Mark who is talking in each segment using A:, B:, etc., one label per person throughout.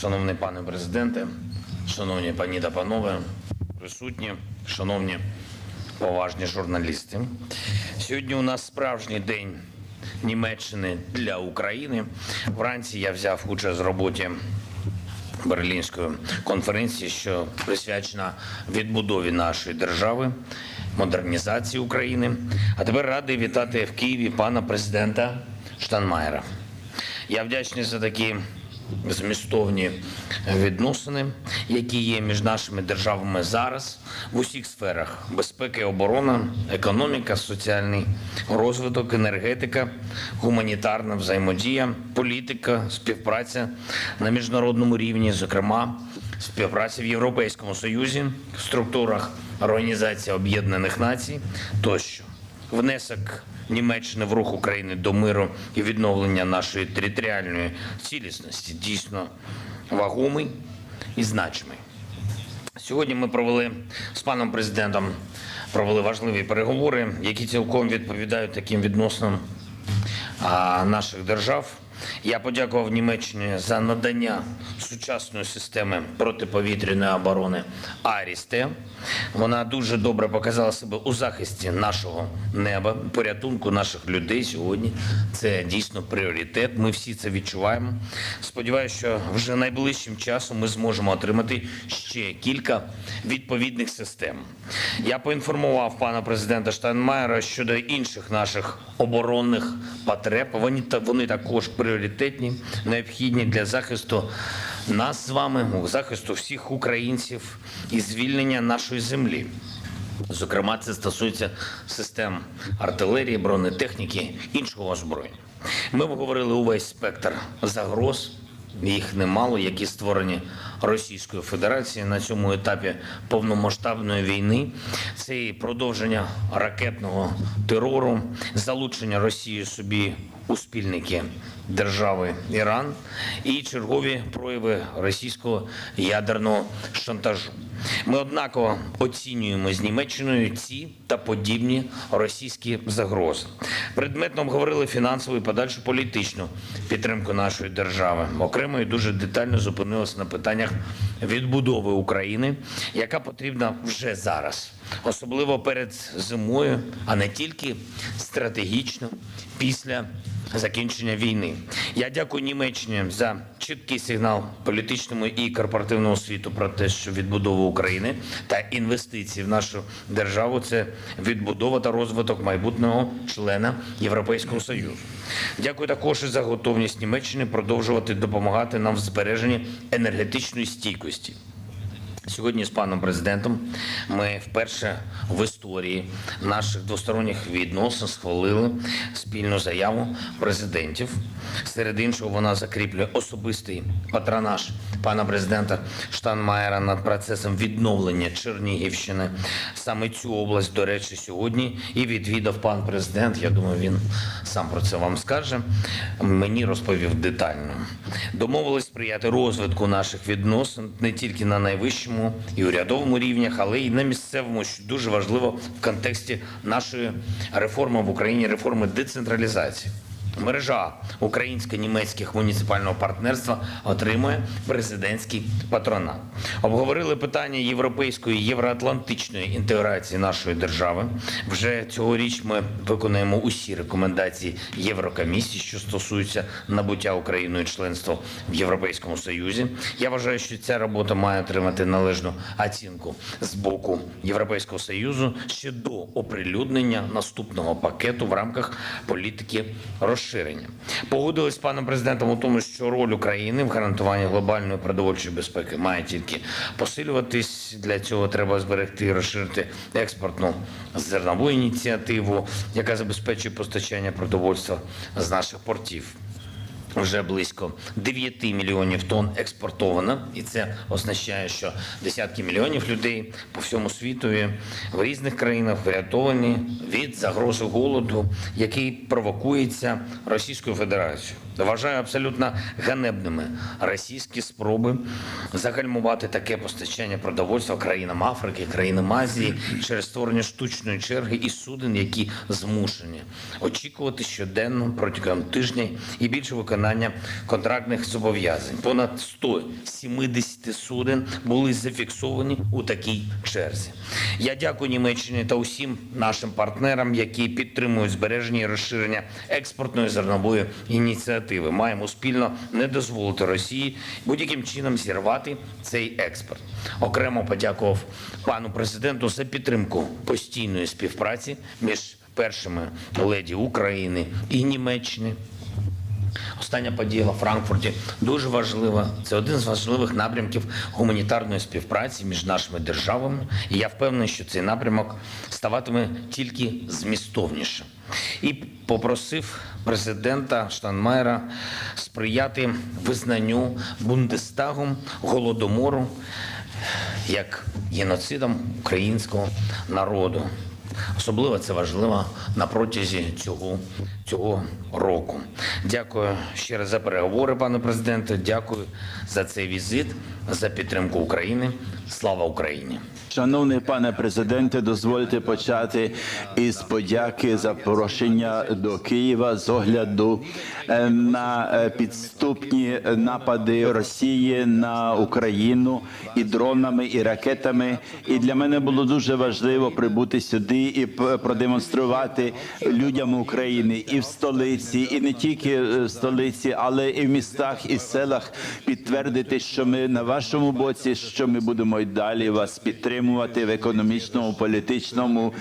A: Шановний пане президенте, шановні пані та панове, присутні, шановні поважні журналісти. Сьогодні у нас справжній день Німеччини для України. Вранці я взяв участь в роботі Берлінської конференції, що присвячена відбудові нашої держави, модернізації України. А тепер радий вітати в Києві пана президента Штанмаєра. Я вдячний за такі змістовні відносини, які є між нашими державами зараз в усіх сферах: безпеки, оборона, економіка, соціальний розвиток, енергетика, гуманітарна взаємодія, політика, співпраця на міжнародному рівні, зокрема, співпраця в Європейському Союзі, в структурах Організації Об'єднаних Націй тощо. Внесок Німеччини в рух України до миру і відновлення нашої територіальної цілісності дійсно вагомий і значимий. Сьогодні ми провели з паном президентом провели важливі переговори, які цілком відповідають таким відносинам наших держав. Я подякував Німеччині за надання сучасної системи протиповітряної оборони Арісте. Вона дуже добре показала себе у захисті нашого неба, порятунку наших людей сьогодні. Це дійсно пріоритет. Ми всі це відчуваємо. Сподіваюся, що вже найближчим часом ми зможемо отримати ще кілька відповідних систем. Я поінформував пана президента Штайнмаєра щодо інших наших оборонних потреб. Вони вони також пріоритетні, необхідні для захисту нас з вами, захисту всіх українців і звільнення нашої землі. Зокрема, це стосується систем артилерії, бронетехніки, іншого озброєння. Ми обговорили увесь спектр загроз. Їх немало, які створені Російською Федерацією на цьому етапі повномасштабної війни. Це і продовження ракетного терору, залучення Росії собі у спільники держави Іран і чергові прояви російського ядерного шантажу. Ми однаково оцінюємо з Німеччиною ці та подібні російські загрози. Предметно обговорили фінансову і подальшу політичну підтримку нашої держави. Окремо і дуже детально зупинилися на питаннях відбудови України, яка потрібна вже зараз, особливо перед зимою, а не тільки стратегічно після закінчення війни. Я дякую Німеччині за чіткий сигнал політичному і корпоративному світу про те, що відбудова України та інвестиції в нашу державу це відбудова та розвиток майбутнього члена Європейського союзу. Дякую також за готовність Німеччини продовжувати допомагати нам в збереженні енергетичної стійкості. Сьогодні з паном президентом ми вперше в історії наших двосторонніх відносин схвалили спільну заяву президентів. Серед іншого, вона закріплює особистий патронаж пана президента Штанмаєра над процесом відновлення Чернігівщини. Саме цю область, до речі, сьогодні і відвідав пан президент. Я думаю, він сам про це вам скаже. Мені розповів детально. Домовились сприяти розвитку наших відносин не тільки на найвищому і урядовому рівнях, але й на місцевому, що дуже важливо в контексті нашої реформи в Україні, реформи децентралізації. Мережа українсько-німецьких муніципального партнерства отримує президентський патронат. Обговорили питання європейської євроатлантичної інтеграції нашої держави. Вже цьогоріч ми виконуємо усі рекомендації Єврокомісії, що стосуються набуття Україною членства в Європейському Союзі. Я вважаю, що ця робота має отримати належну оцінку з боку Європейського Союзу ще до оприлюднення наступного пакету в рамках політики розширення. Погодились з паном президентом у тому, що роль України в гарантуванні глобальної продовольчої безпеки має тільки посилюватись. Для цього треба зберегти і розширити експортну зернову ініціативу, яка забезпечує постачання продовольства з наших портів. Вже близько 9 мільйонів тонн експортовано, і це означає, що десятки мільйонів людей по всьому світу в різних країнах врятовані від загрози голоду, який провокується Російською Федерацією. Вважаю абсолютно ганебними російські спроби загальмувати таке постачання продовольства країнам Африки, країнам Азії через створення штучної черги і суден, які змушені очікувати щоденно протягом тижня і більше виконання контрактних зобов'язань. Понад 170 суден були зафіксовані у такій черзі. Я дякую Німеччині та усім нашим партнерам, які підтримують збереження і розширення експортної зернової ініціативи. Маємо спільно не дозволити Росії будь-яким чином зірвати цей експорт. Окремо подякував пану президенту за підтримку постійної співпраці між першими леді України і Німеччини. Остання подія у Франкфурті дуже важлива. Це один з важливих напрямків гуманітарної співпраці між нашими державами. І я впевнений, що цей напрямок ставатиме тільки змістовнішим. І попросив президента Штанмайера сприяти визнанню Бундестагом голодомору як геноцидом українського народу. Особливо це важливо на протязі цього, цього року. Дякую ще раз за переговори, пане президенте. Дякую за цей візит, за підтримку України. Слава Україні!
B: Шановний пане президенте, дозвольте почати із подяки за запрошення до Києва з огляду е, на е, підступні напади Росії на Україну і дронами, і ракетами. І для мене було дуже важливо прибути сюди і продемонструвати людям України і в столиці, і не тільки в столиці, але і в містах і селах підтвердити, що ми на вашому боці, що ми будемо й далі вас підтримувати в економічному, політичному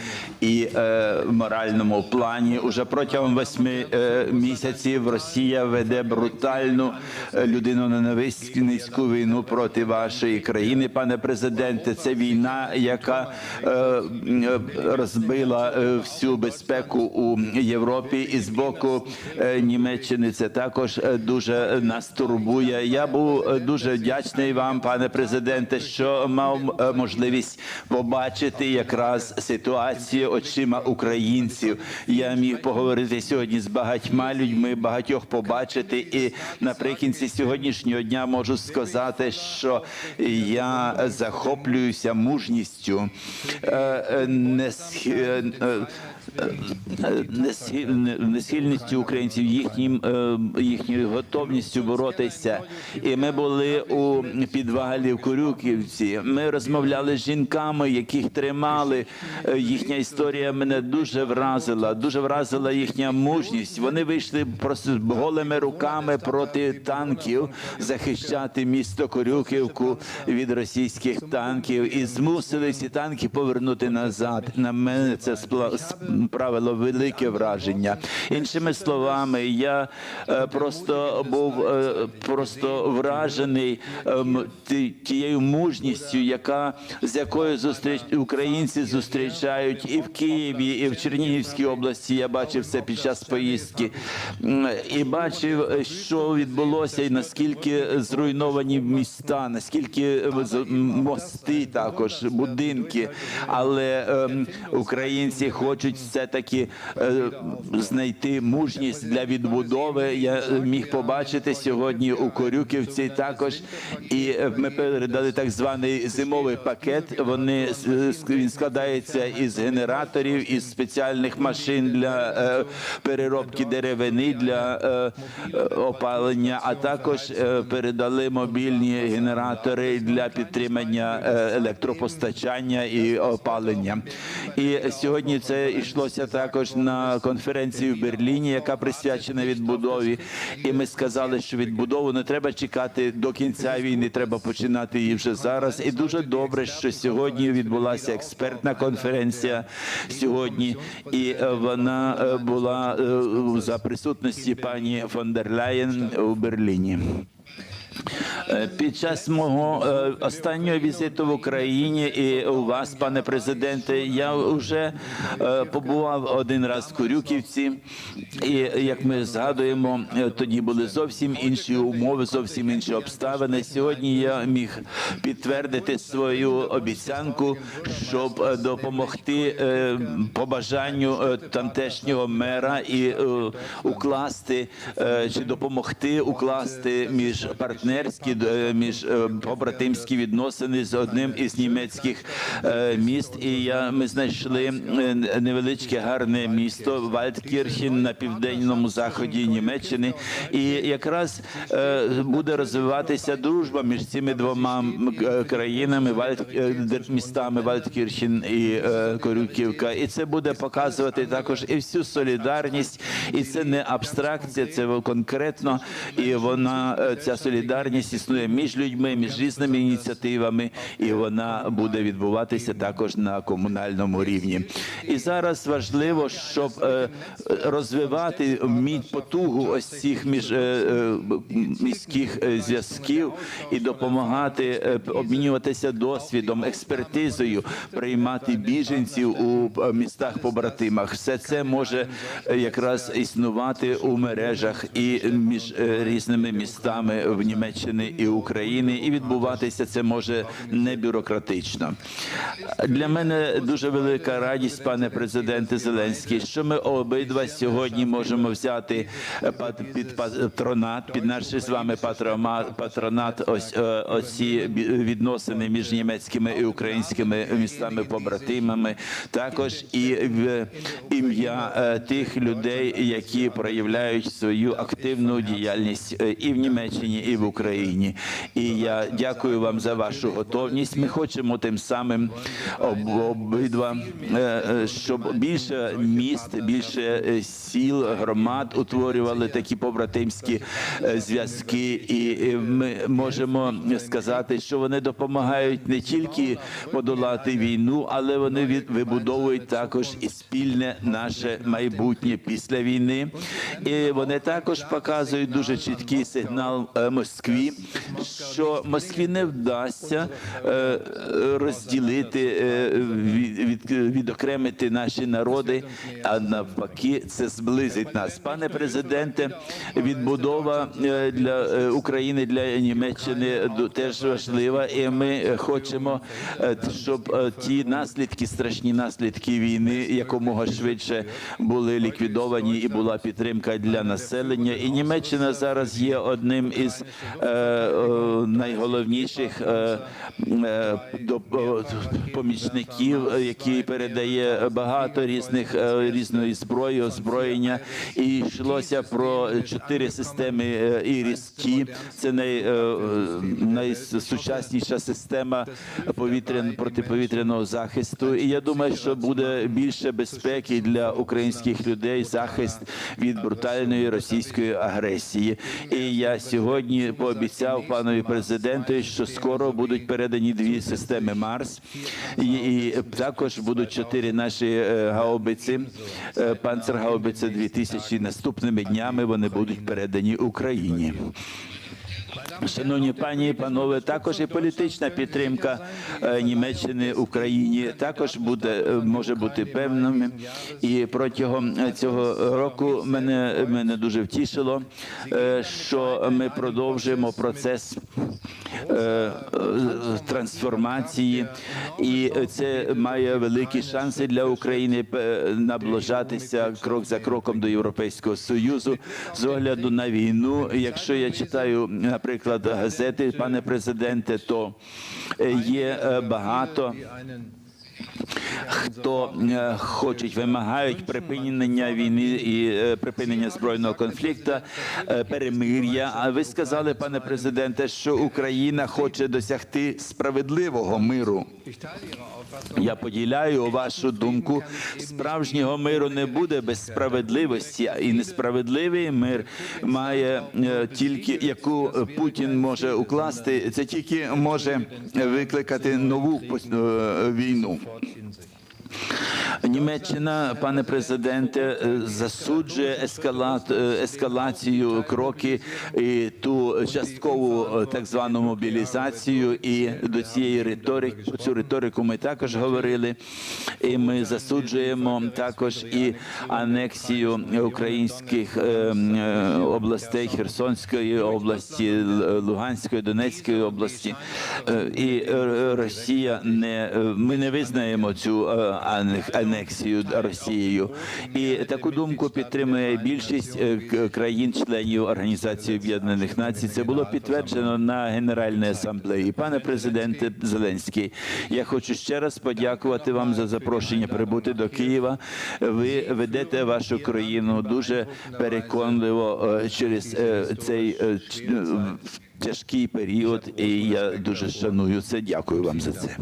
B: і е, моральному плані. Уже протягом восьми е, місяців Росія веде брутальну е, людиноненависницьку війну проти вашої країни, пане президенте. Це війна, яка е, розбила е, всю безпеку у Європі, і з боку е, Німеччини це також е, дуже нас турбує. Я був е, дуже вдячний вам, пане президенте, що мав е, можливість побачити якраз ситуацію очима українців. Я міг поговорити сьогодні з багатьма людьми, багатьох побачити. І наприкінці сьогоднішнього дня можу сказати, що я захоплююся мужністю, е, е, не е, несхиль- несхильністю українців, їхнім їхньою готовністю боротися. І ми були у підвалі в Корюківці. Ми розмовляли з жінками, яких тримали. Е, Їхня історія мене дуже вразила. Дуже вразила їхня мужність. Вони вийшли просто голими руками проти танків захищати місто Корюківку від російських танків і змусили ці танки повернути назад. На мене це справило велике враження. Іншими словами, я е, просто був е, просто вражений ем, тією мужністю, яка з якою зустріч українці зустрічають і в Києві, і в Чернігівській області. Я бачив це під час поїздки і бачив, е, що відбулося, і наскільки зруйновані міста, наскільки е, мости, також будинки. Але ем, українці хочуть все таки знайти мужність для відбудови. Я е, міг побачити сьогодні у Корюківці також, і е, ми передали так званий зимовий пакет. Вони с- с- він складається із генераторів, із спеціальних машин для е, переробки деревини для е, е, опалення, а також е, передали мобільні генератори для підтримання е, електропостачання і опалення. І сьогодні це йшлося також на конференції в Берліні, яка присвячена відбудові. І ми сказали, що відбудову не треба чекати до кінця війни, треба починати її вже зараз. І дуже добре, що сьогодні відбулася експертна конференція сьогодні, і е, вона е, була е, за присутності пані фон дер Ляєн у Берліні. Е, Під час мого е, останнього візиту в Україні і у вас, пане президенте, я вже е, побував один раз в Курюківці, і як ми згадуємо, тоді були зовсім інші умови, зовсім інші обставини. Сьогодні я міг підтвердити свою обіцянку, щоб допомогти по бажанню е, тамтешнього мера і укласти чи допомогти укласти між партнерські е, між е, побратимські відносини з одним із німецьких е, міст. І я ми знайшли невеличке гарне місто Вальдкірхен на південному заході Німеччини. І якраз буде розвиватися дружба між цими двома країнами, Вальд містами Вальдкірхен і Корюківка. І це буде показувати також і всю солідарність, і це не абстракція, це конкретно. І вона ця солідарність існує між людьми, між різними ініціативами, і вона буде відбуватися також на комунальному рівні. І зараз важливо, щоб е, розвивати потугу ось цих між е, е, міських зв'язків і допомагати обмінюватися досвідом, експертизою, приймати біженців у містах побратимах. Все це може якраз існувати у мережах і між різними містами в Німеччині і України, і відбуватися це може не бюрократично. Для мене дуже велика радість, пане президенте Зеленський, що ми обидва сьогодні можемо взяти під патронат, під наш з вами патронат. Ось е, оці відносини між німецькими і українськими містами побратимами, також і в ім'я е, тих людей, які проявляють свою активну діяльність е, і в Німеччині, і в Україні. І я дякую вам за вашу готовність. Ми хочемо тим самим об- обидва, е, е, щоб більше міст, більше е, сіл, громад утворювали такі побратимські зв'язки, і ми можемо сказати, що вони допомагають не тільки подолати війну, але вони від- вибудовують також і спільне наше майбутнє після війни. І вони також показують дуже чіткий сигнал е, Москві, що Москві не вдасться е, розділити, е, від, від, відокремити наші народи, а навпаки, це зблизить нас. Пане президенте, відбудова е, для України для Німеччини теж важлива, і ми хочемо, щоб ті наслідки, страшні наслідки війни, якомога швидше були ліквідовані і була підтримка для населення. І Німеччина зараз є одним із е, е, найголовніших е, е, помічників, е, який передає багато різних різної зброї, озброєння. І йшлося про чотири системи е, ІРІС-Т. Це най, найсучасніша система повітрян протиповітряного захисту. І я думаю, що буде більше безпеки для українських людей, захист від брутальної російської агресії. І я сьогодні пообіцяв панові президенту, що скоро будуть передані дві системи Марс, і, і також будуть чотири наші е, гаубиці, е, панцергаубиця 2000 наступними днями. Вони будуть передані Україні. Шановні пані і панове, також і політична підтримка е, Німеччини Україні також буде може бути певними. І протягом цього року мене мене дуже втішило, що ми продовжуємо процес трансформації, і це має великі шанси для України е, наближатися крок за кроком до Європейського союзу з огляду на війну. Якщо я читаю, наприклад, газети, пане президенте, то е, є е, багато хто е, хочуть, вимагають припинення війни і е, припинення збройного конфлікту, е, перемир'я. А ви сказали, пане президенте, що Україна хоче досягти справедливого миру. Я поділяю вашу думку. Справжнього миру не буде без справедливості, і несправедливий мир має тільки яку Путін може укласти. Це тільки може викликати нову пос- е, війну. Німеччина, пане президенте, е, засуджує ескалат, е, ескалацію кроки і ту часткову е, так звану мобілізацію. І до цієї риторики цю риторику ми також говорили. І ми засуджуємо також і анексію українських областей Херсонської області, Луганської, Донецької області. І Росія не ми не визнаємо цю анексію Росією. І таку думку підтримує більшість е, країн-членів Організації Об'єднаних Націй. Це було підтверджено на Генеральній асамблеї. Пане президенте Зеленський, я хочу ще раз подякувати вам за запрошення прибути до Києва. Ви ведете вашу країну дуже переконливо е, через е, цей е, тяжкий період, і я дуже шаную це. Дякую вам за це.